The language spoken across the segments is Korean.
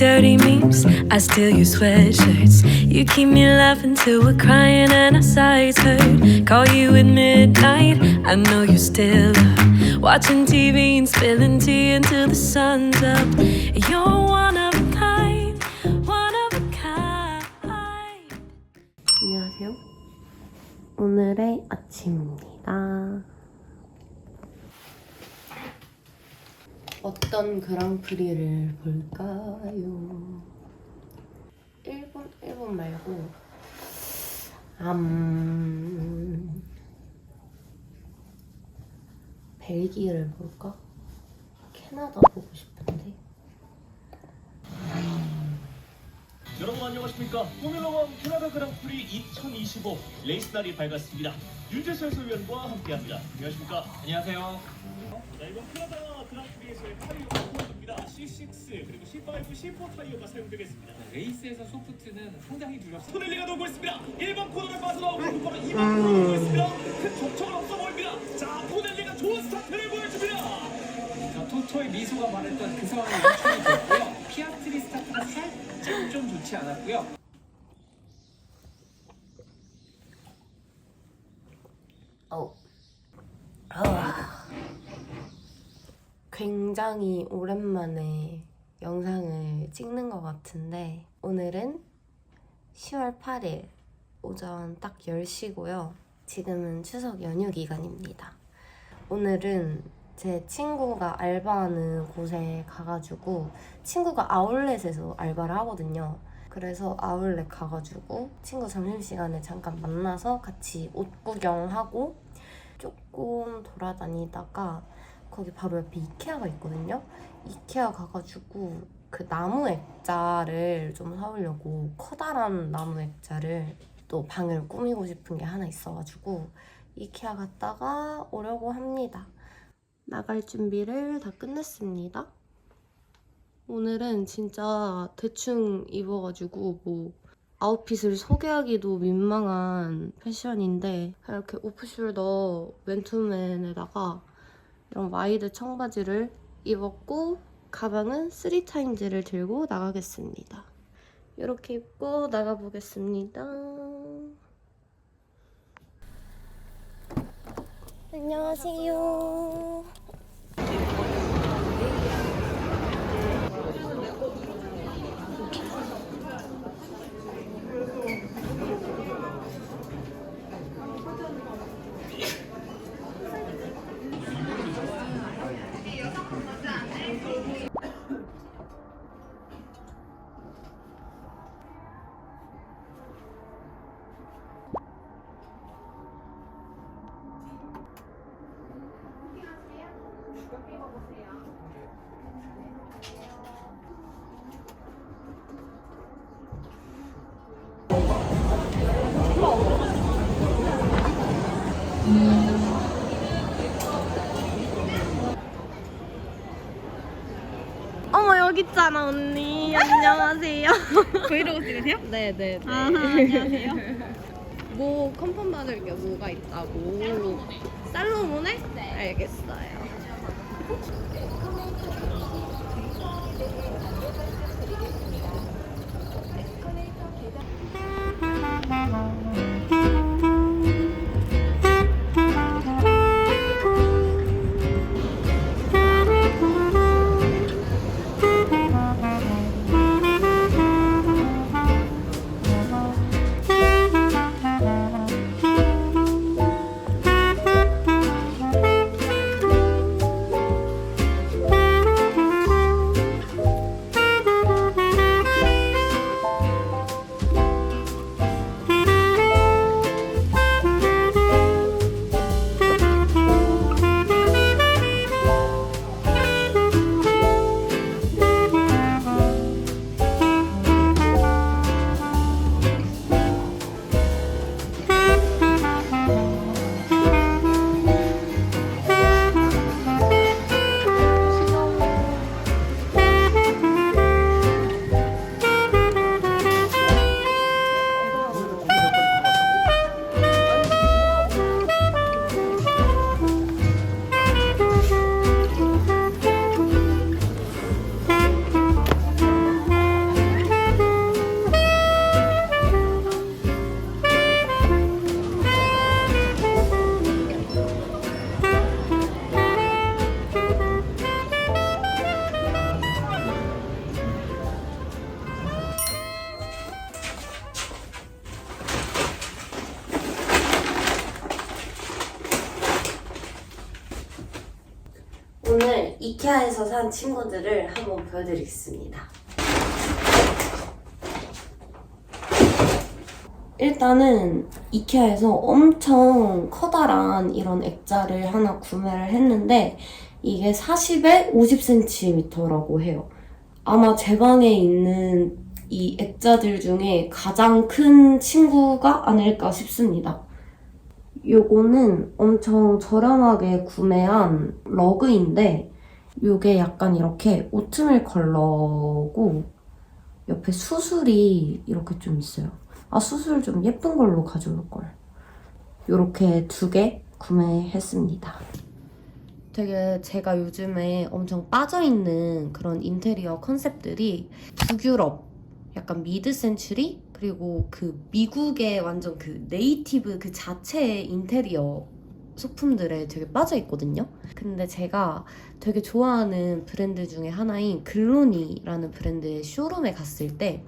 dirty memes. I steal your sweatshirts. You keep me laughing till we're crying and our sides hurt. Call you at midnight. I know you're still up. Watching TV and spilling tea until the sun's up. You're one of a kind, one of a kind. 안녕하세요. 오늘의 아침입니다. 어떤 그랑프리를 볼까요? 일본, 일본 말고, 암, 벨기에를 볼까? 캐나다 보고 싶은데. 여러분 안녕하십니까? 포뮬러1 캐나다 그랑프리 2025 레이스 날이 밝았습니다. 윤재수 해설위원과 함께합니다. 안녕하십니까? 안녕하세요. 자, 이번 캐나다 그랑프리에서의 타이어가 포함됩니다. C6 그리고 C5, C4 타이어가 사용되겠습니다. 레이스에서 소프트는 상당히 두렵습니다. 토넬리가 돌고 있습니다. 1번 코너를 빠져나오고 바로 2번 코너를 돌고 있습니다. 큰 족적은 없어 보입니다. 자 토넬리가 좋은 스타트를 보여줍니다. 자, 토토의 미소가 말했던 그 상황이 연출이 됐고요. 피아트리 스타트가 살짝 좀 좋지 않았고요. 어. 아. 굉장히 오랜만에 영상을 찍는 것 같은데 오늘은 10월 8일 오전 딱 10시고요. 지금은 추석 연휴 기간입니다. 오늘은 제 친구가 알바하는 곳에 가가지고 친구가 아울렛에서 알바를 하거든요. 그래서 아울렛 가가지고 친구 점심시간에 잠깐 만나서 같이 옷 구경하고 조금 돌아다니다가 거기 바로 옆에 이케아가 있거든요. 이케아 가가지고 그 나무 액자를 좀 사오려고 커다란 나무 액자를 또 방을 꾸미고 싶은 게 하나 있어가지고 이케아 갔다가 오려고 합니다. 나갈 준비를 다 끝냈습니다. 오늘은 진짜 대충 입어가지고 뭐 아웃핏을 소개하기도 민망한 패션인데 이렇게 오프숄더 맨투맨에다가 이런 와이드 청바지를 입었고 가방은 3타임즈를 들고 나가겠습니다. 이렇게 입고 나가보겠습니다. 안녕하세요. 어머 여기 있잖아 언니 안녕하세요 브이로그 찍으세요? 네네 아, 안녕하세요. 뭐 컨펌 받을 게 뭐가 있다고 살로몬에? 네 알겠어요 친구들을 한번 보여드리겠습니다. 일단은 이케아에서 엄청 커다란 이런 액자를 하나 구매를 했는데 이게 40에 50cm라고 해요. 아마 제 방에 있는 이 액자들 중에 가장 큰 친구가 아닐까 싶습니다. 요거는 엄청 저렴하게 구매한 러그인데 요게 약간 이렇게 오트밀 컬러고 옆에 수술이 이렇게 좀 있어요. 아 수술 좀 예쁜 걸로 가져올 걸. 요렇게 두 개 구매했습니다. 되게 제가 요즘에 엄청 빠져있는 그런 인테리어 컨셉들이 북유럽, 약간 미드 센츄리 그리고 그 미국의 완전 그 네이티브 그 자체의 인테리어 소품들에 되게 빠져 있거든요. 근데 제가 되게 좋아하는 브랜드 중에 하나인 글로니라는 브랜드의 쇼룸에 갔을 때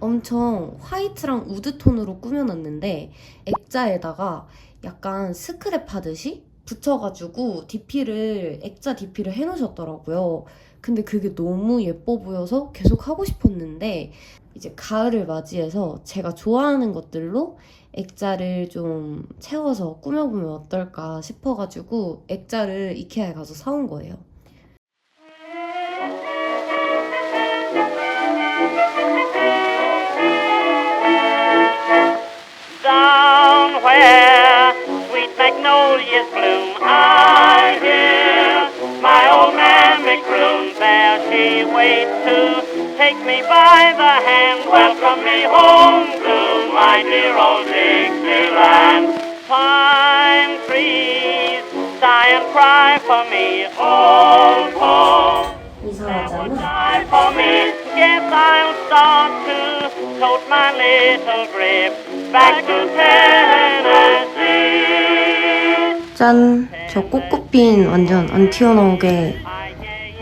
엄청 화이트랑 우드톤으로 꾸며놨는데 액자에다가 약간 스크랩 하듯이 붙여가지고 DP를 액자 DP를 해놓으셨더라고요. 근데 그게 너무 예뻐 보여서 계속 하고 싶었는데 이제 가을을 맞이해서 제가 좋아하는 것들로 액자를 좀 채워서 꾸며보면 어떨까 싶어가지고 액자를 이케아에 가서 사온 거예요. down where sweet magnolias bloom. I hear mammy croon. There she waits to take me by the hand, welcome me home to my dear old Dixieland. Pine trees sigh and cry for me, old home. 이상하잖아. Die for me, guess I'll start to tote my little grip back to Tennessee. 짠! 저 꽃꽃핀 완전 안 튀어나오게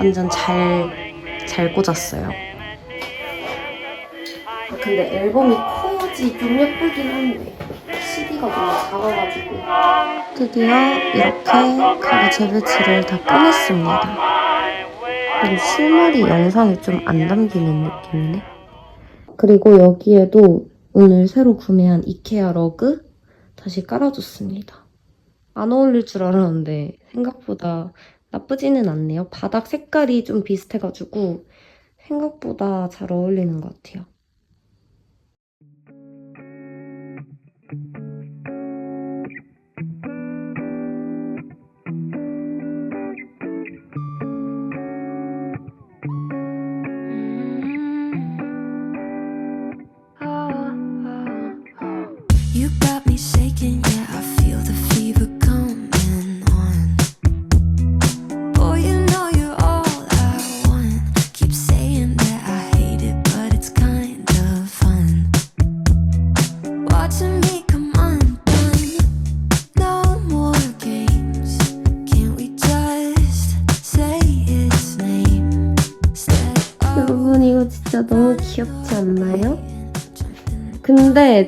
완전 잘, 잘 꽂았어요. 아, 근데 앨범이 커야지 좀 예쁘긴 한데 CD가 너무 작아가지고 드디어 이렇게 가구 재배치를 다 끝냈습니다. 그리고 실물이 영상에 좀 안 담기는 느낌이네. 그리고 여기에도 오늘 새로 구매한 이케아 러그 다시 깔아줬습니다. 안 어울릴 줄 알았는데 생각보다 나쁘지는 않네요. 바닥 색깔이 좀 비슷해가지고 생각보다 잘 어울리는 것 같아요.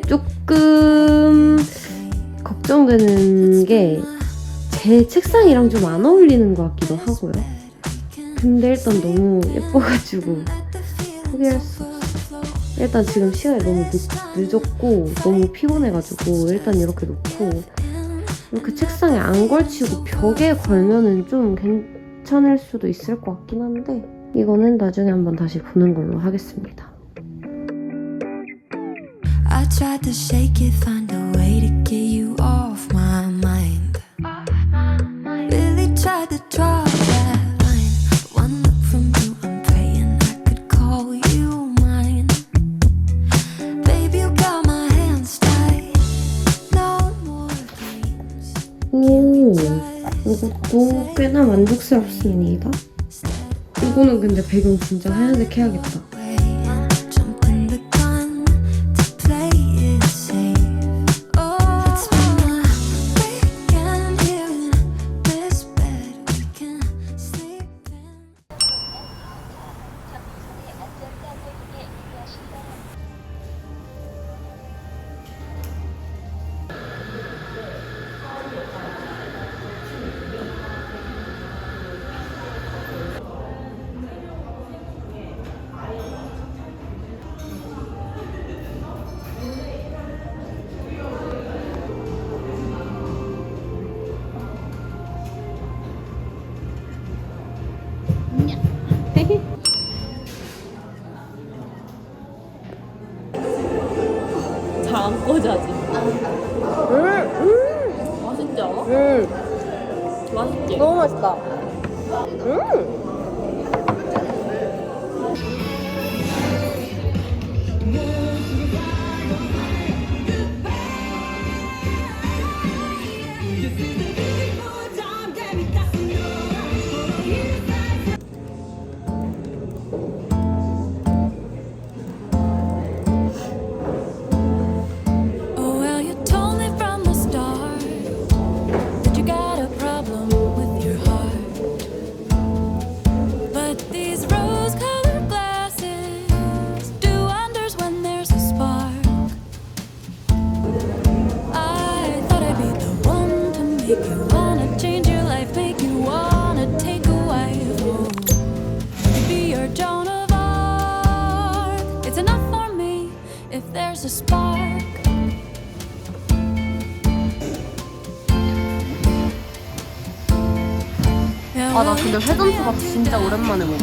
조금 걱정되는 게 제 책상이랑 좀 안 어울리는 것 같기도 하고요. 근데 일단 너무 예뻐가지고 포기할 수 없어. 일단 지금 시간이 너무 늦, 늦었고 너무 피곤해가지고 일단 이렇게 놓고 이렇게 책상에 안 걸치고 벽에 걸면은 좀 괜찮을 수도 있을 것 같긴 한데 이거는 나중에 한번 다시 보는 걸로 하겠습니다. 꽤나 만족스럽습니다. 이거는 근데 배경 진짜 하얀색 해야겠다. 존재하지. 음, 음, 맛있죠? 음, 맛있지? 너무 맛있다. 음. 근데 회전초밥 진짜 오랜만에 먹어.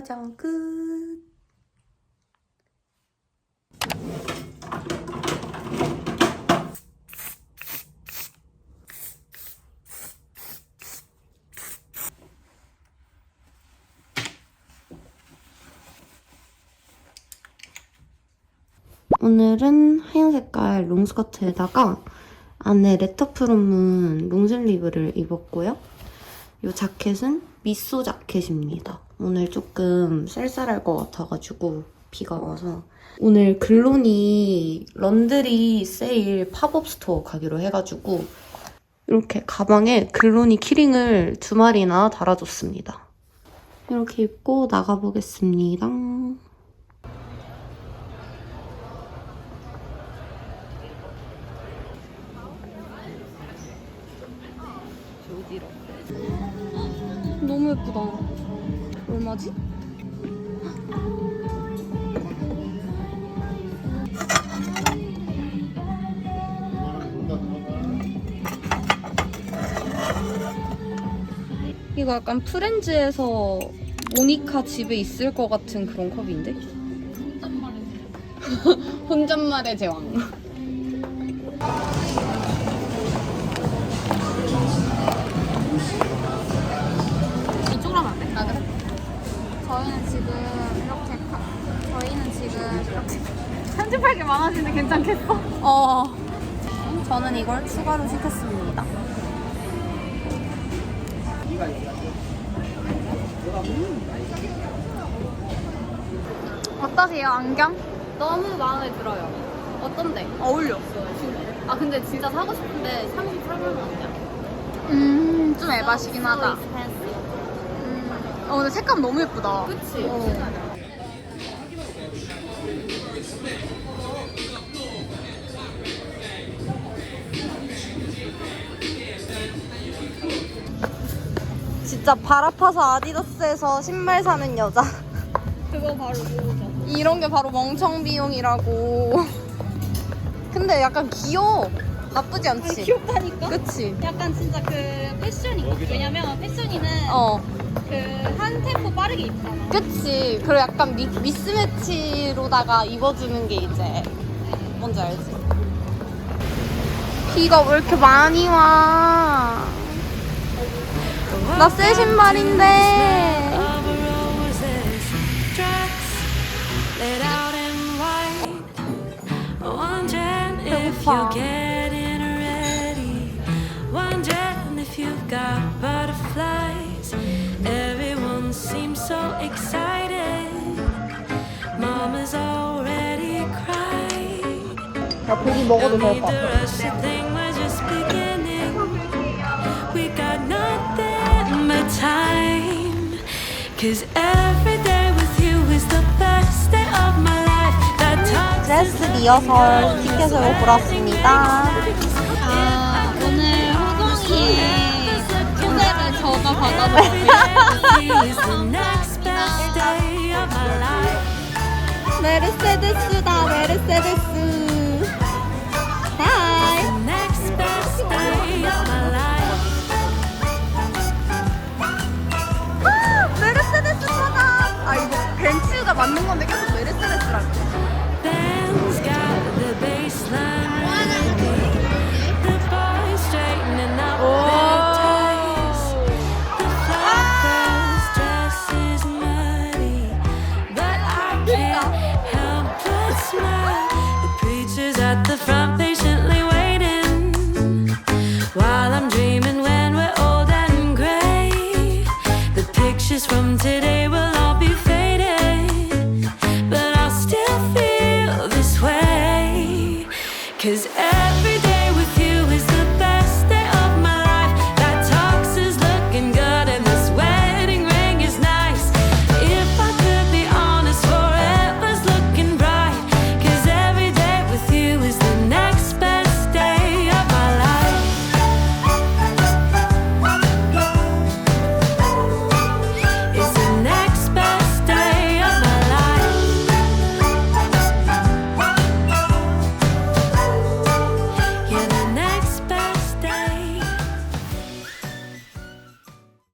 화장 끝. 오늘은 하얀 색깔 롱스커트에다가 안에 레터프롬문 롱슬리브를 입었고요. 이 자켓은 미소 자켓입니다. 오늘 조금 쌀쌀할 것 같아가지고 비가 와서 오늘 글로니 런드리 세일 팝업 스토어 가기로 해가지고 이렇게 가방에 글로니 키링을 두 마리나 달아줬습니다. 이렇게 입고 나가보겠습니다. 너무 예쁘다. 얼마지? 이거 약간 프렌즈에서 모니카 집에 있을 것 같은 그런 컵인데? 혼잣말의 제왕. 지금 이렇게 가, 저희는 지금 이렇게 편집할 게 많아지는데 괜찮겠어? 어. 저는 이걸 추가로 시켰습니다. 어떠세요, 안경? 너무 마음에 들어요. 어떤데? 어울려. 아 근데 진짜 사고 싶은데 38만 원이야. 음, 좀 에바시긴 하다. 음, 어, 근데 색감 너무 예쁘다. 그치? 진짜 발 아파서 아디다스에서 신발 사는 여자. 그거 바로 그거죠. 이런 게 바로 멍청 비용이라고. 근데 약간 귀여워. 나쁘지 않지? 귀엽다니까? 그치? 약간 진짜 그 패션인 것 같아. 왜냐면 패션이는 어. 그 한 템포 빠르게 입잖아. 그치. 그리고 약간 미, 미스매치로다가 입어주는 게 이제 뭔지 알지? 비가 왜 이렇게 많이 와? 나 새 신발인데. 배고파. So excited. Mama's already cried. 야, 고기 No 먹어도 될 need 것 to 같아. rush a thing, we're just beginning. We got nothing but time. Cause every day with you is the best day of my life. That talks 드레스 리허설 티켓을 골았습니다. 아, 오늘 호동이의 초대를 저가 받아봤 메르세데스다, 메르세데스. my life. 메르세데스 타다. 아, 이거 벤츠가 맞는 건데 계속 메르세데스라고.